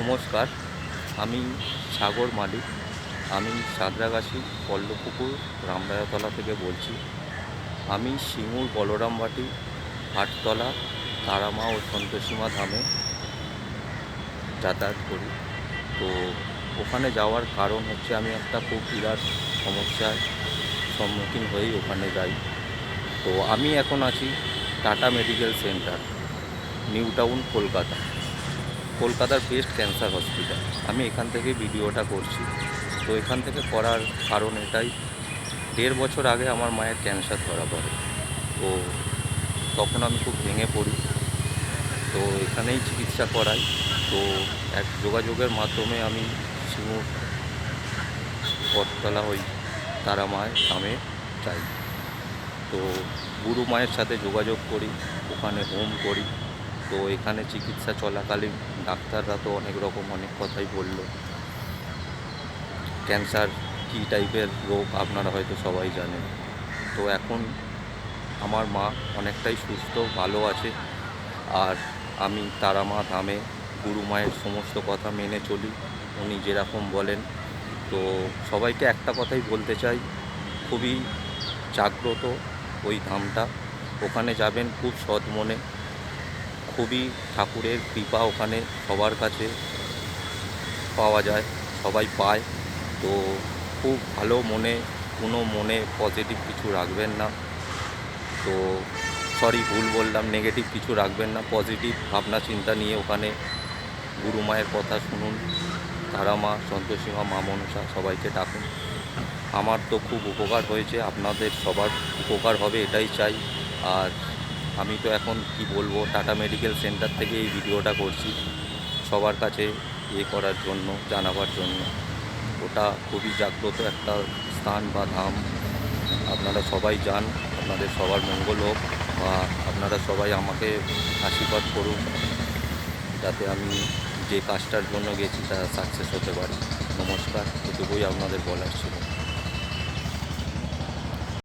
নমস্কার, আমি সাগর মালিক। আমি সাঁতরাগাছি পল্লপুকুর রামরায়তলা থেকে বলছি। আমি সিঙ্গুর বলরামবাটি আটতলা তারামা ও সন্তোষীমা ধামে যাতায়াত করি। তো ওখানে যাওয়ার কারণ হচ্ছে আমি একটা খুব বিরাট সমস্যার সম্মুখীন হয়েই ওখানে যাই। তো আমি এখন আছি Tata medical centre, New Town, Kolkata. কলকাতার বেস্ট ক্যান্সার হসপিটাল আমি এখান থেকে ভিডিওটা করছি। তো এখান থেকে করার কারণ এটাই। দেড় বছর আগে আমার মায়ের ক্যান্সার ধরা পড়ে। তো তখন আমি খুব ভেঙে পড়ি। তো এখানেই চিকিৎসা করাই। তো এক যোগাযোগের মাধ্যমে আমি সিঙ্গুর বটতলা ওই তারা মায়ের নামে যাই। তো গুরু মায়ের সাথে যোগাযোগ করি, ওখানে হোম করি। তো এখানে চিকিৎসা চলাকালীন ডাক্তাররা তো অনেক রকম অনেক কথাই বলল। ক্যান্সার কী টাইপের রোগ আপনারা হয়তো সবাই জানেন। তো এখন আমার মা অনেকটাই সুস্থ, ভালো আছে। আর আমি তারা মা ধামে গুরু মায়ের সমস্ত কথা মেনে চলি, উনি যেরকম বলেন। তো সবাইকে একটা কথাই বলতে চাই, খুবই জাগ্রত ওই ধামটা। ওখানে যাবেন খুব সৎ মনে। খুবই ঠাকুরের কৃপা ওখানে সবার কাছে পাওয়া যায়, সবাই পায়। তো খুব ভালো মনে, কোনো মনে পজিটিভ কিছু রাখবেন না। তো সরি ভুল বললাম নেগেটিভ কিছু রাখবেন না। পজিটিভ ভাবনা চিন্তা নিয়ে ওখানে গুরু মায়ের কথা শুনুন। তারা মা সন্তোষী মা মা মনসা সবাইকে ডাকুন। আমার তো খুব উপকার হয়েছে, আপনাদের সবার উপকার হবে, এটাই চাই। আর আমি তো এখন কি বলব টাটা মেডিকেল সেন্টার থেকে এই ভিডিওটা করছি। সবার কাছে ইয়ে করার জন্য, জানাবার জন্য। ওটা খুবই জাগ্রত একটা স্থান বা ধাম। আপনারা সবাই যান, আপনাদের সবার মঙ্গল হোক, বা আপনারা সবাই আমাকে আশীর্বাদ করুন, যাতে আমি যে কাজটার জন্য গেছি তা সাকসেস হতে পারি। নমস্কার, এটুকুই আপনাদের বলার ছিল।